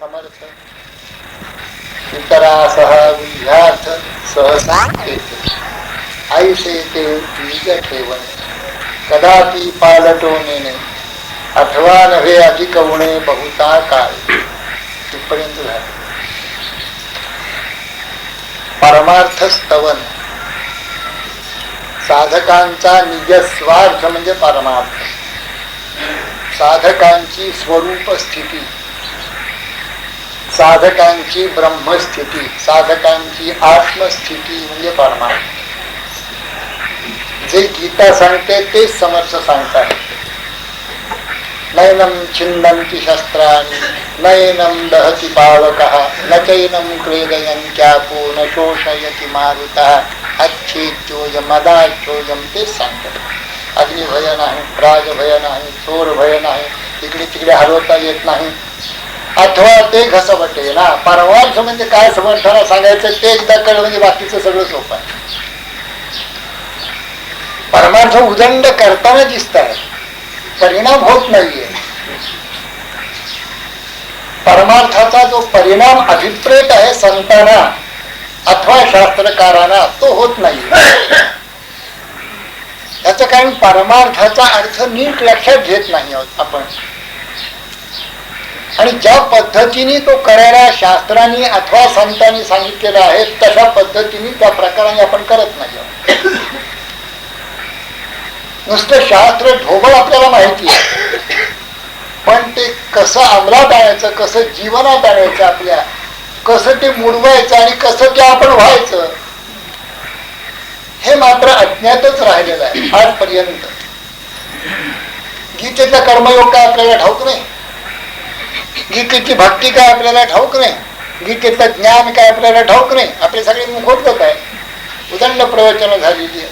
समर्थ। इतरासह विघ्यार्थ सहसा येते आईसे ते बीज ठेवणे कदापि पालटो नेणे आठवा नव्हे अधिक उणे बहुता काळ तिथपर्यंत झालं परमार्थ स्तवन साधकांचा निजस्वार्थ म्हणजे परमार्थ। साधकांची स्वरूप स्थिती। साधकांची ब्रह्मस्थिती साधकांची आत्मस्थिती म्हणजे परमार्थ जे गीता सांगते तेच समर्थ सांगतात. नयनम छिन्नन्ति शस्त्राणि नयनम दहती पावक न चैनं क्लेदयन्त्यापो न शोषयती मारुतः अच्छेचोज मदाच्छोजम तेच सांगतात. अग्निभय नाही राजभय नाही चोर भय नाही इकडे तिकडे हरवता येत नाही. अथवा ते घसबटे ना. परमार्थ म्हणजे काय समर्थाला सांगायचं ते एकदा कळ म्हणजे बाकीचं सगळं सोपं आहे. परमार्थ उदंड करताना दिसत आहे परिणाम होत नाहीये. परमार्थाचा जो परिणाम अभिप्रेत आहे संतांना अथवा शास्त्रकारांना तो होत नाही. त्याच कारण परमार्थाचा अर्थ नीट लक्षात घेत नाही आहोत आपण. आणि ज्या पद्धतीने तो करायला शास्त्रांनी अथवा संतांनी सांगितलेला आहे तशा पद्धतीने त्या प्रकाराने आपण करत नाही नुसतं शास्त्र ढोबळ आपल्याला माहिती आहे. पण ते कसं अंमलात आणायचं कसं जीवनात आणायचं आपल्या कसं ते मुडवायचं आणि कसं ते आपण व्हायचं हे मात्र अज्ञातच राहिलेलं आहे आजपर्यंत गीतेचा कर्मयोग काय आपल्याला ठाऊक नाही. गीतेची भक्ती काय आपल्याला ठाऊक नाही? गीतेचं ज्ञान काय आपल्याला ठाऊक नाही? आपले सगळे मुखोद्गत आहे. उदंड प्रवचन झालेली आहे.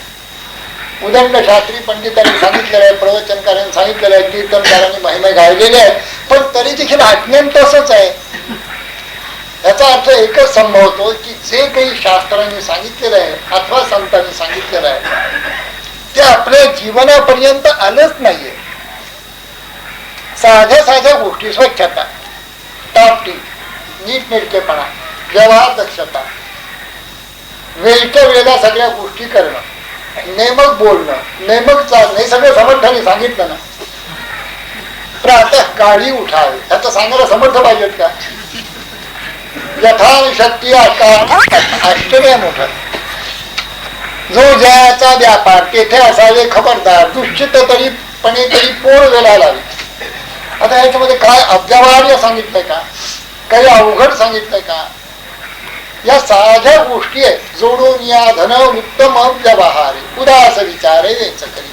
उदंड शास्त्री पंडितांनी सांगितलेलं आहे प्रवचनकारांनी सांगितलेलं आहे कीर्तनकारांनी महिमे गायलेले आहेत पण तरी देखील अज्ञान तसंच आहे. याचा अर्थ एकच संभवतो की जे काही शास्त्रांनी सांगितलेलं आहे अथवा संतांनी सांगितलेलं आहे ते आपल्या जीवनापर्यंत आलंच नाहीये. साध्या साध्या गोष्टी स्वच्छता. टापटीप नीटनेटकेपणा व्यवहार दक्षता वेळच्या वेळेला सगळ्या गोष्टी करणं नेमक बोलणं नेमक चालणं हे सगळं समर्थाने सांगितलं ना. प्रातः काळी उठावे याचं सांगायला समर्थ पाहिजेत का? यथान शक्ती आश्चर्य मोठं. जो जयाचा व्यापार तेथे असावे खबरदार दुश्चित तरीपणे तरी पोळ वेळा लावी आता याच्यामध्ये काय अव्यवहार्य सांगितलंय का? काही अवघड सांगितलंय का? या साध्या गोष्टी आहेत. जोडून या धन उत्तम व्यवहारे उदास विचारे यांचं करी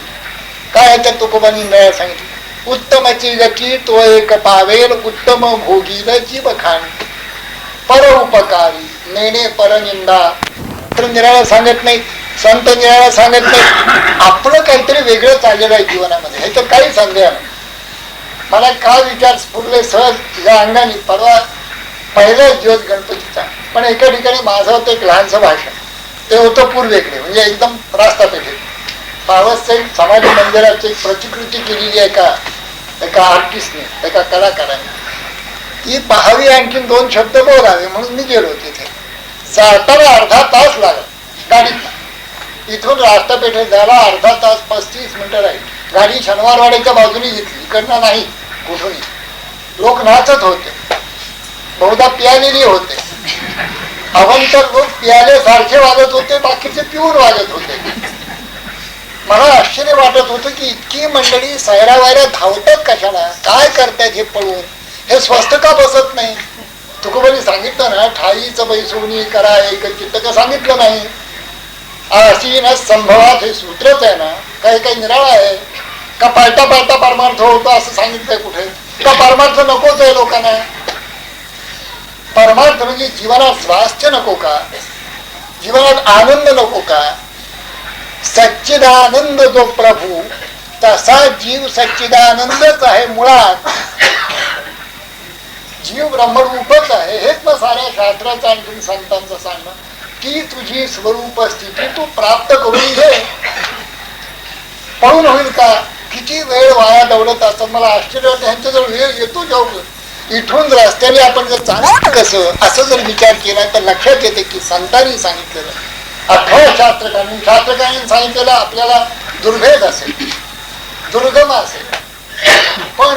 काय त्या तुकोबानी सांगितलं? उत्तमची गती तो एक पावेल उत्तम भोगील जीव खाण. पर उपकारी नेणे परनिंदा निराळा सांगत नाही. संत निराळा सांगत नाही. आपलं काहीतरी वेगळं चाललेलं आहे जीवनामध्ये. ह्याच्यात काही संदेह नाही. मला काय विचार स्फुरले सहज तुझ्या अंगाने परवा पहिलाच दिवस गणपतीचा. पण एका ठिकाणी माझं होतं एक लहानसं भाषण. ते होतं पूर्वेकडे म्हणजे एकदम रास्ता पेठेत. समाधी मंदिराची एक प्रतिकृती केलेली आहे का एका आर्टिस्टने एका कलाकाराने. ती पाहावी आणखीन दोन शब्द बोलावे म्हणून मी गेलो तिथे जाताना अर्धा तास लागला गाडीत इथून रास्ता पेठेत जायला अर्धा तास पस्तीस मिनिटं राहील. गाडी शनिवारवाड्याच्या बाजूने घेतली. इकडनं नाही कुठूनही. लोक नाचत होते. बहुधा पियालेली होते. अवंतर लोक पियाले सारखे वाजत होते बाकीचे पिऊन वाजत होते. मला आश्चर्य वाटत होतं की इतकी मंडळी सैरा धावतात कशाला? काय करतायत हे पळून? हे स्वस्त का बसत नाही? तुकोबानी सांगितलं ना ठाईचं बैसोनी करा एक चित्त का सांगितलं नाही. असीन संभवात हे सूत्रच आहे ना काही काही निराळा आहे. का पालटा पालटा परमार्थ होतो असं सांगितलंय कुठे? का परमार्थ नकोच आहे लोकांना? परमार्थ म्हणजे जीवनात स्वास्थ्य नको का? जीवनात आनंद नको का? सच्चिदानंद जो प्रभू तसा जीव सच्चिदानंदच आहे मुळात. जीव ब्रह्मरूपच आहे हेच ना साऱ्या शास्त्राचं आणखी संतांचं सांगणं. ती तुझी स्वरूप स्थिती तू प्राप्त करून घे. पळून होईल का? किती वेळ वाया दौडत असतात? मला आश्चर्य वाटतं ह्यांच्याजवळ वेळ येतो जाऊ हो? इथून रस्त्याने आपण जर चालत कसं असं जर विचार केला तर लक्षात येते की संतांनी सांगितलेलं अठरा शास्त्रकारांनी शास्त्रकारांनी सांगितलेलं आपल्याला दुर्भेद असेल. दुर्गम असेल. पण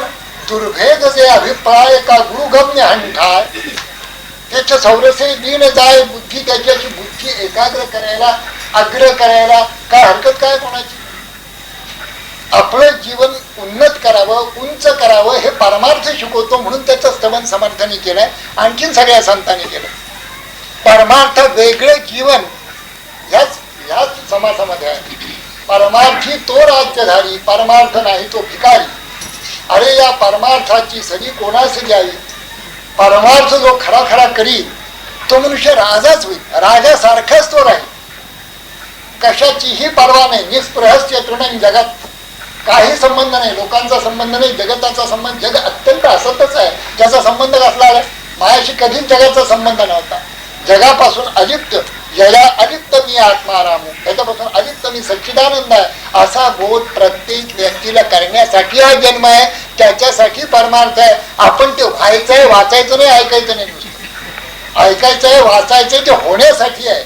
दुर्भेद जे अभिप्राय का गुरुगम्य हंठाय त्याच्या सौरसे दिन जाय बुद्धी त्याच्याची बुद्धी एकाग्र करायला आग्रह करायला काय हरकत काय कोणाची? आपलं जीवन उन्नत करावं उंच करावं हे परमार्थ शिकवतो म्हणून त्याचं स्तवन समर्थनी केलंय आणखीन सगळ्या संतांनी केलं. परमार्थ वेगळं जीवन याच याच समासामध्ये आहे. परमार्थी तो राज्यधारी परमार्थ नाही तो भिकारी. अरे या परमार्थाची सरी कोणास द्यावी? परमार्थ जो खरा खरा करी तो मनुष्य राजाच होईल राजासारखाच तो राहील. कशाचीही पर्वा नाही निस्पृहस्य तृण जगात काही संबंध नाही लोकांचा संबंध नाही जगताचा संबंध जग अत्यंत असतच आहे. ज्याचा संबंध कसला आहे? मायाशी कधीच जगाचा संबंध नव्हता. जगापासून अलिप्त याला अलिप्त मी आत्माराम त्याच्यापासून अलिप्त मी सच्चिदानंद आहे असा बोध प्रत्येक व्यक्तीला करण्यासाठी हा जन्म आहे त्याच्यासाठी परमार्थ आहे. आपण ते व्हायचंय वाचायचं नाही ऐकायचं नाही नुसतं. ऐकायचंय वाचायचंय ते होण्यासाठी आहे.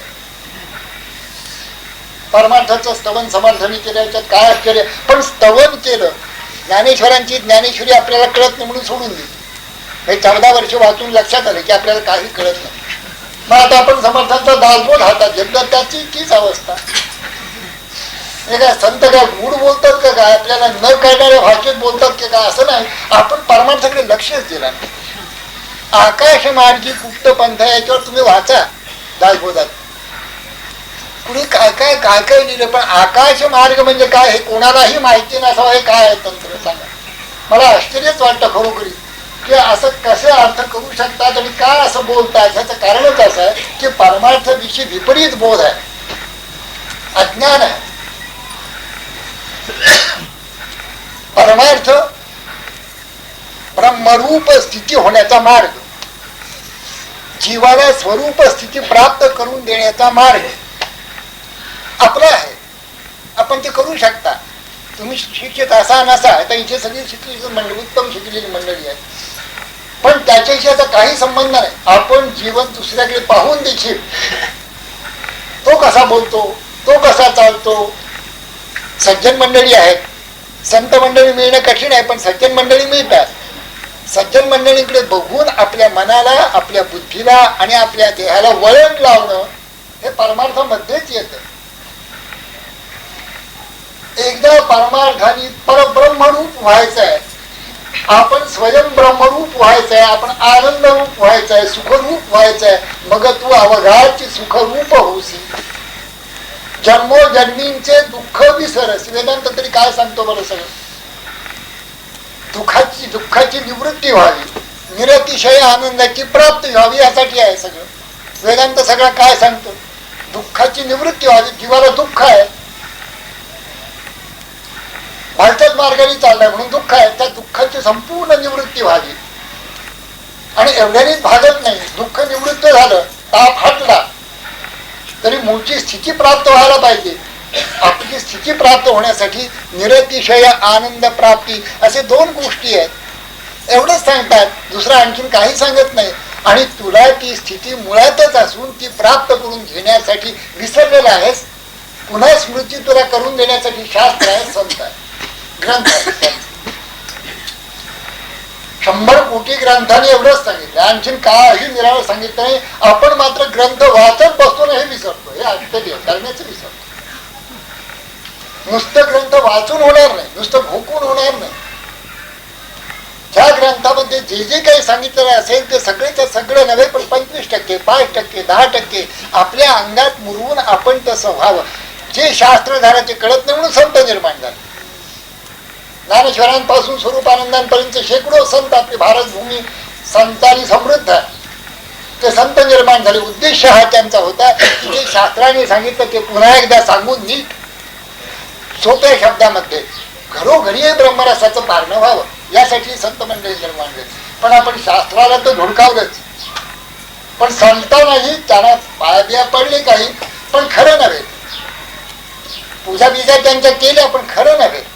परमार्थाचं स्तवन समर्थनी केलं याच्यात काय आश्चर्य? पण स्तवन केलं ज्ञानेश्वरांची ज्ञानेश्वरी आपल्याला कळत नाही म्हणून सोडून दिली. हे चौदा वर्ष वाचून लक्षात आले की आपल्याला काही कळत नाही. मग आता आपण समर्थांचा दासबोध हातात घेतला त्याची तीच अवस्था. हे काय संत काय गुड बोलतात का काय? आपल्याला न कळणाऱ्या भाषेत बोलतात की काय? असं नाही. आपण परमार्थाकडे लक्षच दिला नाही. आकाश मार्गी गुप्त पंथ आहे याच्यावर तुम्ही वाचा दासबोधात कुणी काय काय काय काय लिहिलं पण आकाश मार्ग म्हणजे काय हे कोणालाही माहिती नसावं हे काय आहे तंत्र सांगा. मला आश्चर्यच वाटतं खरोखरी. की असं कसे अर्थ करू शकतात आणि काय असं बोलतात ह्याचं कारणच असं आहे की परमार्थाविषयी विपरीत बोध आहे. अज्ञान आहे. परमार्थ ब्रह्मरूप स्थिती होण्याचा मार्ग जीवाला स्वरूप स्थिती प्राप्त करून देण्याचा मार्ग आपला आहे. आपण ते करू शकता. तुम्ही शिक्षित असा नसा तर इथे सगळी शिकलेली मंडळी उत्तम शिकलेली मंडळी आहे. पण त्याच्याशी आता काही संबंध नाही. आपण जीवन दुसऱ्याकडे पाहून देखील तो कसा बोलतो तो कसा चालतो? सज्जन मंडळी आहेत. संत मंडळी मिळणं कठीण आहे पण सज्जन मंडळी मिळतात. सज्जन मंडळीकडे बघून आपल्या मनाला आपल्या बुद्धीला आणि आपल्या देहाला वळण लावणं हे परमार्थामध्येच येतं. एकदा परमार्थाने परब्रह्मरूप व्हायचं आहे आपण स्वयं ब्रह्मरूप व्हायचं आहे आपण आनंद रूप व्हायचं आहे सुखरूप व्हायचं आहे मग तू अवघाची सुखरूप होसी जन्मोजन्मींचे दुःख विसरस. वेदांत तरी काय सांगतो बरं सगळं? दुःखाची दुःखाची निवृत्ती व्हावी. निरतिशय आनंदाची प्राप्ती व्हावी यासाठी आहे सगळं. वेदांत सगळं काय सांगतो? दुःखाची निवृत्ती व्हावी. जीवाला दुःख आहे. भलत्याच मार्गाने चाललाय म्हणून दुःख आहे. त्या दुःखाची संपूर्ण निवृत्ती व्हावी. आणि एवढ्यानेच भागत नाही. दुःख निवृत्त झालं ताप हटला तरी मूळची स्थिती प्राप्त व्हायला पाहिजे. आपली स्थिती प्राप्त होण्यासाठी निरतिशय आनंद प्राप्ती असे दोन गोष्टी आहेत. एवढंच सांगतात दुसरं आणखीन काही सांगत नाही. आणि तुला ती स्थिती मुळातच असून ती प्राप्त करून घेण्यासाठी विसरलेला आहेस. पुन्हा स्मृती तुला करून देण्यासाठी शास्त्र आहे संत आहे ग्रंथ आहे. शंभर कोटी ग्रंथांनी एवढंच सांगितलं. आणखीन काही निराळ सांगितलं नाही. आपण मात्र ग्रंथ वाचत बसतो ना हे विसरतो. हे आश्चर्य करण्याचं विसरतो. नुसतं ग्रंथ वाचून होणार नाही. नुसतं भोकून होणार नाही. ज्या ग्रंथामध्ये जे जे काही सांगितलेलं असेल ते सगळेच सगळं नव्हे पण पंचवीस टक्के पाच टक्के दहा टक्के आपल्या अंगात मुरवून आपण तसं व्हावं. जे शास्त्रधाराचे कळत नाही म्हणून संत निर्माण झाले. ज्ञानेश्वरांपासून स्वरूपानंदांपर्यंत शेकडो संत आपली भारतभूमी संतांनी समृद्ध आहे. ते संत निर्माण झाले. उद्देश हा त्यांचा होता की जे शास्त्राने सांगितलं ते पुन्हा एकदा सांगून नीट सोप्या शब्दामध्ये घरोघरी ब्रह्मरसाचं पारणं व्हावं यासाठी संत मंडळी निर्माण झाली. पण आपण शास्त्राला तर धुडकावलंच. पण संतांनाही त्यांना पायबिया पडले काही पण खरं नव्हे. पूजा बिजा त्यांच्या केल्या पण खरं नव्हे.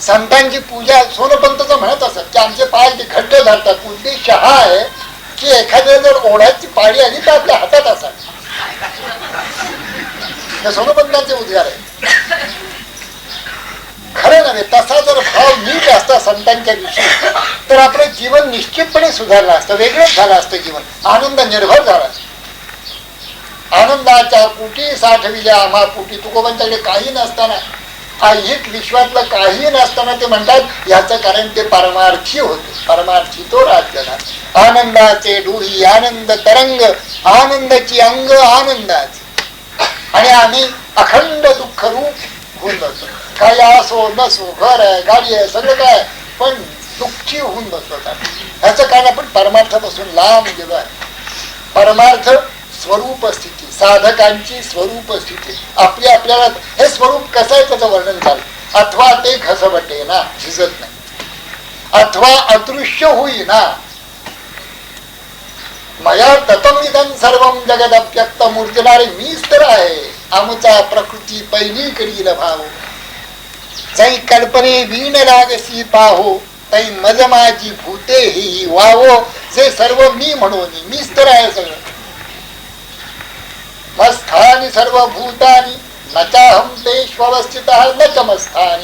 संतांची पूजा सोनपंतच म्हणत असत की आमचे पाय ते घट्ट धरतात कुठली शहा आहे की एखाद्या जर ओढ्याची पाळी आली तर आपल्या हातात असावी. सोनपंतांचे उद्गार आहे खरं नव्हे तसा जर भाव नीट असता संतांच्या विषयी तर आपलं जीवन निश्चितपणे सुधारलं असतं वेगळंच झालं असतं जीवन. आनंद निर्भर झाला आनंदाच्या कुटी साठविल्या आम्हा पुटी तुकोबांच्याकडे काही नसताना ऐहिक विश्वातलं काही नसताना ते म्हणतात याचं कारण ते परमार्थी होते. परमार्थी तो राज्य आनंदाचे डोळी आनंद तरंग आनंदाची अंग आनंदाचे. आणि आम्ही अखंड दुःख रूप होऊन बसतो काय असो नसो घर आहे गाडी आहे सगळं काय पण दुःखी होऊन बसतो ह्याचं कारण आपण परमार्थापासून लांब गेलो आहे. परमार्थ स्वरूप स्थिती साधकांची स्वरूप स्थिती आपली आपल्याला हे स्वरूप कसं आहे त्याचं वर्णन झालं? अथवा ते घसबटे ना झिजत नाही. अथवा अदृश्य होईना. मया ततमिदं सर्व जगदप्यक्त मूर्तीनारे मीच तर आहे. आमचा प्रकृती पहिली करील भाव. जै कल्पने वीण लागसी पाहो तै मज माझी भूते ही वावो. जे सर्व मी म्हणून मीच तर आहे सगळं. मस्थानी सर्व भूतानी न चाहम तेष्वस्थित न च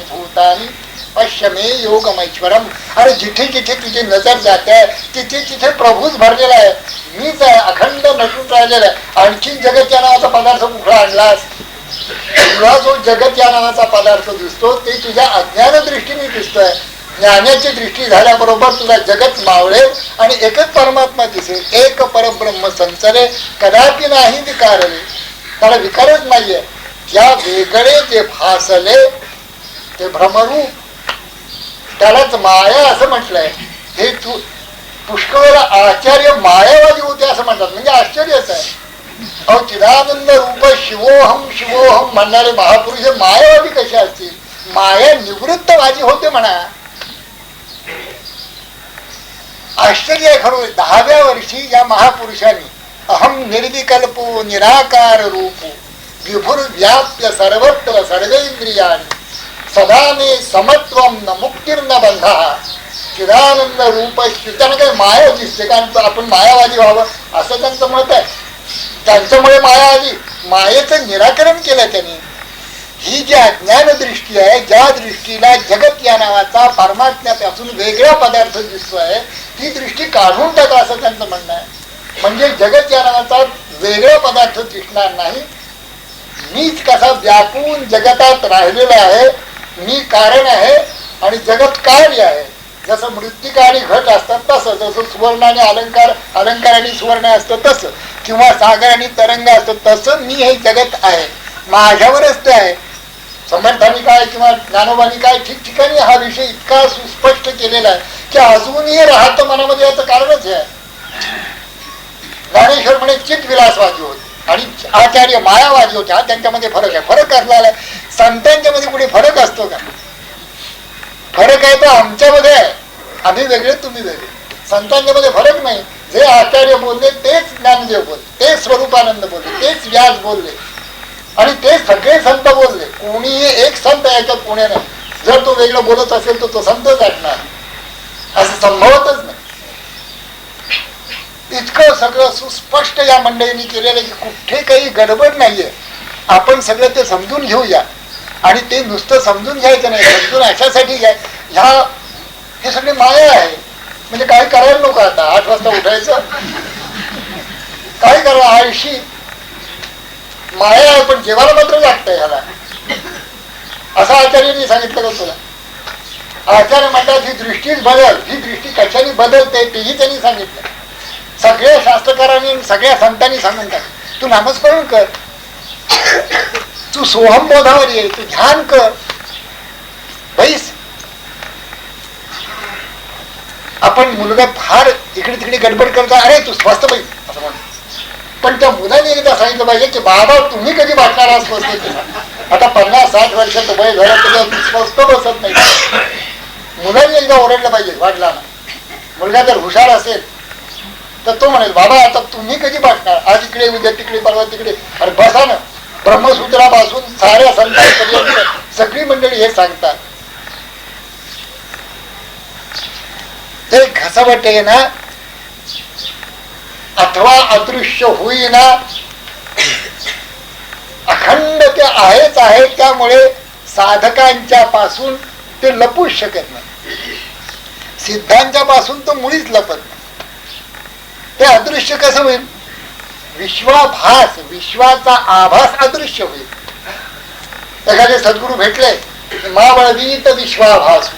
भूतानी। पश्य मे योगमैश्वरम। अरे जिथे जिथे तुझी नजर जाते। तिथे तिथे प्रभूच भरलेला आहे. मीच आहे अखंड नटून राहिलेला आहे. आणखी जगत या नावाचा पदार्थ कुठला आणलास? तुला जो जगत या नावाचा पदार्थ दिसतो ते तुझ्या अज्ञान दृष्टीने दिसतोय. ज्ञानाची दृष्टी झाल्याबरोबर तुला जगत मावळेल आणि एकच परमात्मा दिसेल. एक परब्रह्म संचरे कदापि नाही विकारले. त्याला विकारच नाहीये. त्या वेगळे जे भासले ते भ्रमरूप. त्यालाच माया असं म्हटलंय. हे तू पुष्कळ आचार्य मायावादी होते असं म्हणतात. म्हणजे आश्चर्यच आहे. अहो चिदानंद रूप शिवोहम शिवोहम म्हणणारे महापुरुष हे मायावादी कसे असतील? माया निवृत्तवादी होते म्हणा. आश्चर्य खरोय दहाव्या वर्षी या महापुरुषांनी अहम निर्विकल्पो निराकार रूप विभुर व्याप्य सर्वत्र सर्वेंद्रियाने सदा मे समत्व न मुक्तीर्न बंध चिदानंद रूप त्यांना काही माया दिसते कारण आपण मायावादी व्हावं असं त्यांचं मत आहे. त्यांच्यामुळे माया आली. मायेचं निराकरण केलं त्यांनी. ही जी अज्ञान दृष्टी आहे ज्या दृष्टीला जगत या नावाचा परमात्म्यापासून वेगळा पदार्थ दिसतोय ती दृष्टी काढून टाका असं त्यांचं म्हणणं आहे. म्हणजे जगत या नावाचा वेगळा पदार्थ दिसणार नाही. मीच कसा व्यापून जगतात राहिलेला आहे मी कारण आहे आणि जगत कार्य आहे. जसं मृत्तिका आणि घट असतात तसं जसं सुवर्ण आणि अलंकार अलंकार आणि सुवर्ण असतं तसं किंवा सागर आणि तरंग असतं तसं मी हे जगत आहे. माझ्यावरच ते आहे. समर्थानी काय किंवा ज्ञानोबानी काय ठिकठिकाणी हा विषय इतका सुस्पष्ट केलेला आहे की अजूनही राहत मनामध्ये याचं कारणच आहे. ज्ञानेश्वर म्हणे चित विलासवादी होते आणि आचार्य मायावादी होते. हा त्यांच्यामध्ये फरक आहे. फरक असला संतांच्या मध्ये कुठे फरक असतो का? फरक आहे तो आमच्यामध्ये आहे. आम्ही वेगळे तुम्ही वेगळे. संतांच्या मध्ये फरक नाही. जे आचार्य बोलले तेच ज्ञानदेव बोलले तेच स्वरूपानंद बोलले तेच व्यास बोलले. आणि ते सगळे संत बोलले. कोणीही एक संत याच्यात कोणी नाही. जर तो वेगळं बोलत असेल तर तो संतच ऐकणार असं संभवतच नाही. इतकं सगळं सुस्पष्ट या मंडळींनी केलेलं की कुठे काही गडबड नाहीये. आपण सगळं ते समजून घेऊया. आणि ते नुसतं समजून घ्यायचं नाही. समजून अशासाठी घ्या. ह्या हे सगळी माया आहे. म्हणजे काय करायला नको आता. आठ वाजता उठायचं. काय करा. आळशी माया आहे पण जेवायला मात्र लागतंय ह्याला. असं आचार्यांनी सांगितलं का तुला आचार्य म्हणतात ही दृष्टीच बदल ही दृष्टी कशाने बदलते तेही त्यांनी सांगितलं. सगळ्या शास्त्रकारांनी सगळ्या संतांनी सांगून टाक. तू नामस्मरण कर. तू सोहम बोधावर ये तू ध्यान कर. बैस. आपण मुलगा फार इकडे तिकडे गडबड करता अरे तू स्वस्त बैस असं म्हणतो पण त्या मुलाने एकदा सांगितलं पाहिजे की बाबा तुम्ही कधी वाटणार आहात आता पन्नास साठ वर्षाचं वय झालं स्वस्त बसत नाही. मुलाने एकदा ओरडलं पाहिजे वाटला मुलगा जर हुशार असेल तर तो म्हणेल बाबा आता तुम्ही कधी वाटणार आज इकडे उद्या तिकडे परवा तिकडे. अरे बसा ना. ब्रह्मसूत्रापासून साऱ्या संतांपर्यंत सगळी मंडळी हे सांगतात. ते घसवटे ना अथवा अदृश्य होईना. अखंड ते आहेच आहे त्यामुळे साधकांच्या पासून ते लपूच शकत नाही. सिद्धांच्या पासून तो मुळीच लपत नाही. ते अदृश्य कसं होईल? विश्वाभास विश्वाचा आभास अदृश्य होईल. एखादे सद्गुरू भेटले मावळवीत विश्वाभास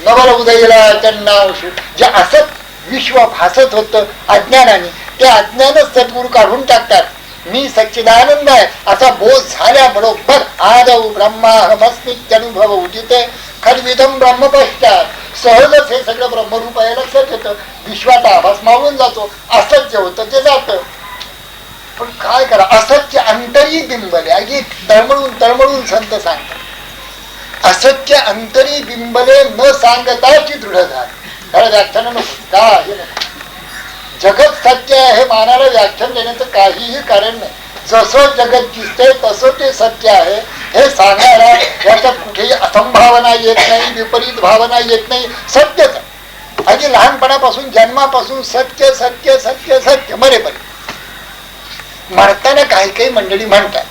नवल उदयला चन्नावशु. जे असत विश्व भासत होत अज्ञानाने. ते अज्ञानच सद्गुरू काढून टाकतात. मी सच्चिदानंद आहे असा बोध झाल्याबरोबर आदव ब्रह्माहमस्मित्यनुभव उदिते. खडविदम ब्रह्मपश्चात. सहजच हे सगळं ब्रह्मरूप आहे लक्षात येतं. विश्वाचा आभास मावून जातो. असत्य होतं ते जातं. पण काय करा असत्य अंतरी बिंबले. अगदी तळमळून तळमळून संत सांगतात. असत्य अंतरी बिंबले न सांगताची दृढ झाली. खरं व्याख्यान नको. का हे नको जगत सत्य आहे हे मानाला व्याख्यान देण्याचं काहीही कारण नाही. जसं जगत दिसते तसं ते सत्य आहे. हे सांगायला याच्यात कुठेही असंभावना येत नाही विपरीत भावना येत नाही. सत्यच आणि लहानपणापासून जन्मापासून सत्य सत्य सत्य सत्य. मरेपर्यंत मरताना काही काही मंडळी म्हणतात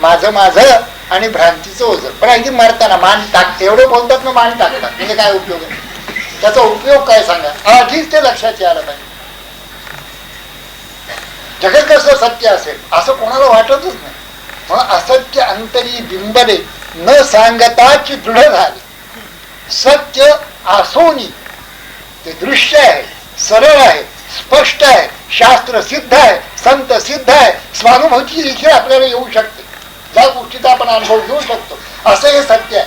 माझं माझं आणि भ्रांतीचं ओझं. पण अगदी मरताना मान टाक एवढं बोलतात ना मान टाकतात. म्हणजे काय उपयोग आहे? त्याचा उपयोग काय सांगा? आधीच ते लक्षात यायला पाहिजे. जगत कसं सत्य असेल असं कोणाला वाटतच नाही. म्हणून असत्य अंतरी बिंबले न सांगताची दृढ झाली. सत्य आसोनी ते दृश्य आहे सरळ आहे स्पष्ट आहे शास्त्र सिद्ध आहे संत सिद्ध आहे स्वानुभवची देखील आपल्याला येऊ शकते. ज्या गोष्टीचा आपण अनुभव घेऊ शकतो असं हे सत्य आहे.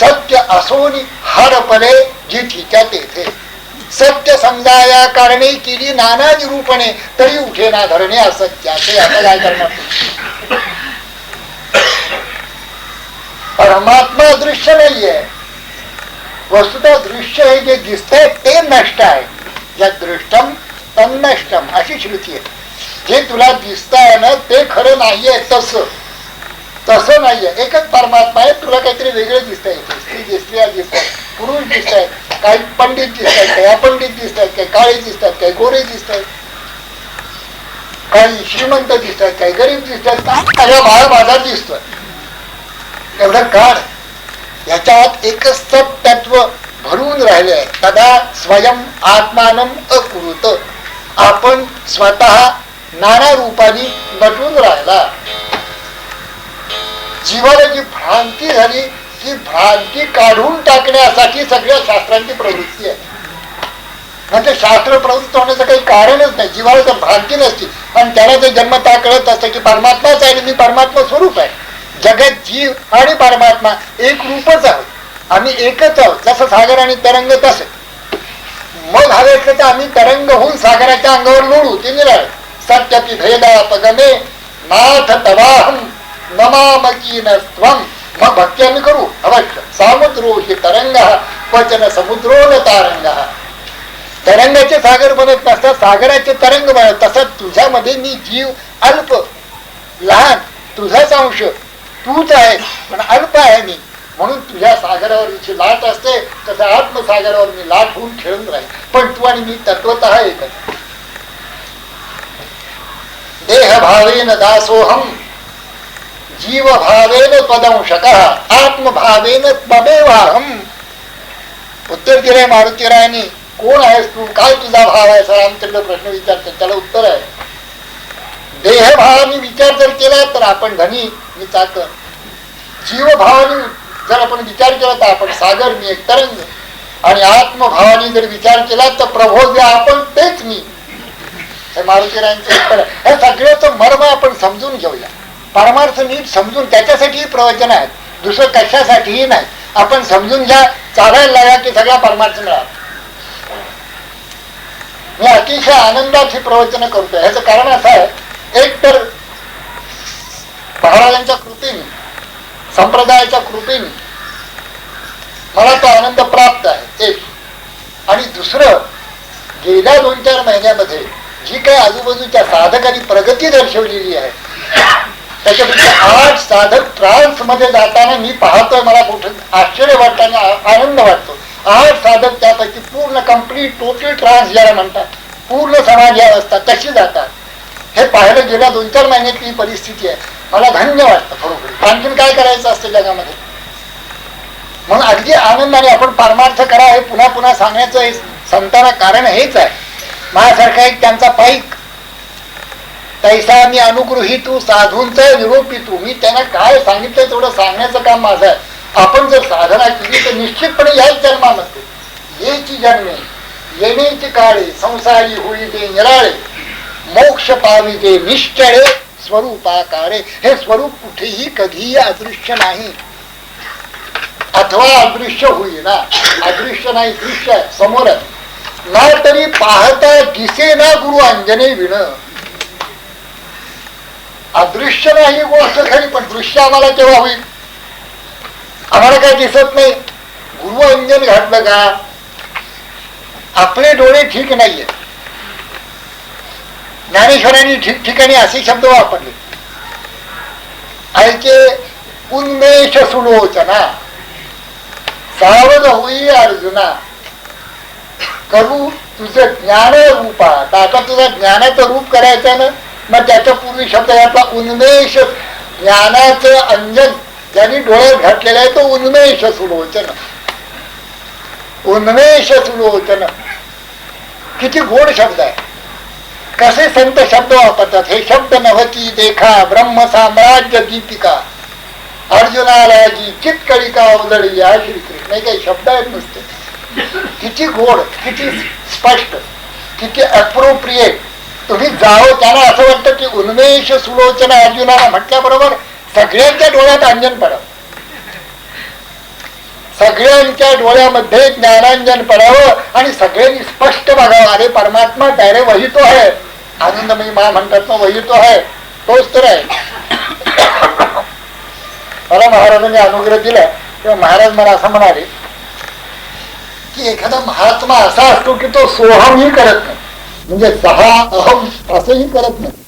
सत्य असोनी हरपणे जिथीच्या तेथे सत्य समजाया कारणे केली नाना निरूपणे तरी उठे ना धरणे असत्याचे. आता काय करणार? परमात्मा दृश्य नाहीये. वस्तुतः दृश्य हे जे दिसतंय ते नष्ट आहे. या दृष्टम तन्नष्टम अशी श्रुती आहे. जे तुला दिसतंय ना ते खरं नाहीये तसं. तसं नाहीये. एकच परमात्मा आहे तुला काहीतरी वेगळं दिसतंय. स्त्री दिसल्या दिसतात पुरुष दिसत आहेत काही पंडित दिसत आहेत काही अपंडित दिसत आहेत काही काळे दिसत आहेत काही गोरे दिसत आहेत काही श्रीमंत दिसत आहेत काही गरीब दिसत आहेत सगळा बाळ बाजार दिसतोय. एवढं काढ याच्यात एकच तत्व भरून राहिले आहे. तदा स्वयं आत्मानम अकृत. आपण स्वतः नाना रूपाने नटून राहिला. जीवाला जी भ्रांती झाली ती भ्रांती काढून टाकण्यासाठी सगळ्या शास्त्रांची प्रवृत्ती आहे. म्हणजे शास्त्र प्रवृत्त होण्याचं काही कारणच नाही. जीवाला तर भ्रांती नसती. आणि त्याला जर जन्मता कळत असतं की परमात्माच आहे आणि मी परमात्मा स्वरूप आहे. जगत जीव आणि परमात्मा एक रूपच आहोत. आम्ही एकच आहोत. जसं सागर आणि तरंग तसे. मग हवे असलं तर आम्ही तरंग होऊन सागराच्या अंगावर लोळू. ते निराळ. सत्यपी भेदा पगमे नाथ तवाहम. नमामकी मग भक्ती आम्ही करू। अवश्य। सामुद्रो हे तरंग क्वचन समुद्रो न तारंग तरंगाचे सागर बनत नसतात सागराचे तरंग बनत तसं तुझ्यामध्ये मी जीव अल्प लहान तुझाच अंश तूच आहे पण अल्प आहे मी. म्हणून तुझ्या सागरावर जी लाट असते तसं आत्मसागरावर मी लाट होऊन खेळून राहील पण तू आणि मी तत्वत एकच. देह भावेन दासोहम जीव भावेन आत्मभावेन त्वमेवाहम उत्तर दिलंय मारुतीरायांनी कोण आहेस तू? काय तुझा भाव आहे? सर प्रश्न विचारतात त्याला उत्तर आहे. देहभावाने विचार जर केला तर आपण धनी मी चाकर जीवभावाने जर आपण विचार केला तर आपण सागर मी एक तरंग. आणि आत्मभावाने जर विचार केला तर प्रभो जे आपण तेच मी. हे मारुतीरायांचं उत्तर आहे. हे सगळ्याचं मर्म आपण समजून घेऊया. परमार्थ नीट समजून त्याच्यासाठीही प्रवचन आहेत. दुसरं कशासाठीही नाही. आपण समजून घ्या चालायला लागा की सगळा परमार्थ मिळाला. मी अतिशय आनंदात ही प्रवचन करतोय. ह्याचं कारण असं आहे एक तर महाराजांच्या कृतीने संप्रदायाच्या कृतीने मला तो आनंद प्राप्त आहे एक आणि दुसरं गेल्या दोन चार महिन्यामध्ये जी काही आजूबाजूच्या साधकांनी प्रगती दर्शवलेली आहे त्याच्यापेक्षा आठ साधक ट्रान्समध्ये जाताना मी पाहतोय मला कुठे आश्चर्य वाटतं आणि आनंद वाटतो. आठ साधक त्यापैकी पूर्ण कंप्लीट टोटल ट्रान्स ज्याला म्हणतात पूर्ण समाज या असतात तशी जातात? हे पाहायला गेल्या दोन चार महिन्यातली ही परिस्थिती आहे. मला धन्य वाटतं खरोखर. आणखीन काय करायचं असतं जगामध्ये? म्हणून अगदी आनंदाने आपण परमार्थ करा हे पुन्हा पुन्हा सांगण्याचं हे संतांना कारण हेच आहे. माझ्यासारखा एक त्यांचा पाईक तैसा मी अनुगृहीतू साधूंचा निरोपितू. मी त्यांना काय सांगितलं तेवढं सांगण्याचं काम माझं आहे. आपण जर साधना केली तर निश्चितपणे याच जन्मामध्ये येची जन्मे येण्याची काळे संसारी होई ते निराळे. मोक्ष पावी ते निश्चळे स्वरूपाकारे. हे स्वरूप कुठेही कधीही अदृश्य नाही. अथवा अदृश्य होईना. अदृश्य नाही दृश्य समोर आहे. ना तरी पाहता दिसे ना गुरु अंजने विण. अदृश्य नाही ही गोष्ट खरी पण दृश्य आम्हाला केव्हा होईल? आम्हाला काय दिसत नाही. गुरु अंजन घातलं का आपले डोळे ठीक नाहीये. ज्ञानेश्वरांनी ठिकठिकाणी असे शब्द वापरले. ऐके उन्मेष सुलोचना. सावध होई अर्जुना. करू तुझं ज्ञान रूपात आता तुझा ज्ञानाचं रूप करायचं ना? मग त्याच्या पूर्वी शब्द यातला उन्मेष. ज्ञानाचं अंजन. त्यांनी डोळ्यात घातलेलं आहे तो उन्मेष सुलोचन. उन्मेष सुलोचन. किती गोड शब्द आहे. कसे संत शब्द वापरतात? हे शब्द नव्हती देखा ब्रह्म साम्राज्य दीपिका. अर्जुनाला जी चितकळिका उदळी या श्रीकृष्ण. काही शब्द आहेत नुसते. किती गोड किती स्पष्ट किती अप्रोप्रिएट तुम्ही जाओ त्यांना असं वाटतं की उन्मेष सुलोचना अर्जुनाला म्हटल्याबरोबर सगळ्यांच्या डोळ्यात अंजन पडावं. सगळ्यांच्या डोळ्यामध्ये ज्ञानांजन पडावं आणि सगळ्यांनी स्पष्ट बघावं. अरे परमात्मा डायरे वहितो आहे. आनंदमयी मा म्हणतात ना वहितो आहे. तोच तर आहे. मला महाराजांनी अनुग्रह दिला. तेव्हा महाराज मला असं म्हणाले की एखादा महात्मा असा असतो की तो सोहमही करत नाही. म्हणजे सहा अहम असंही करत नाही.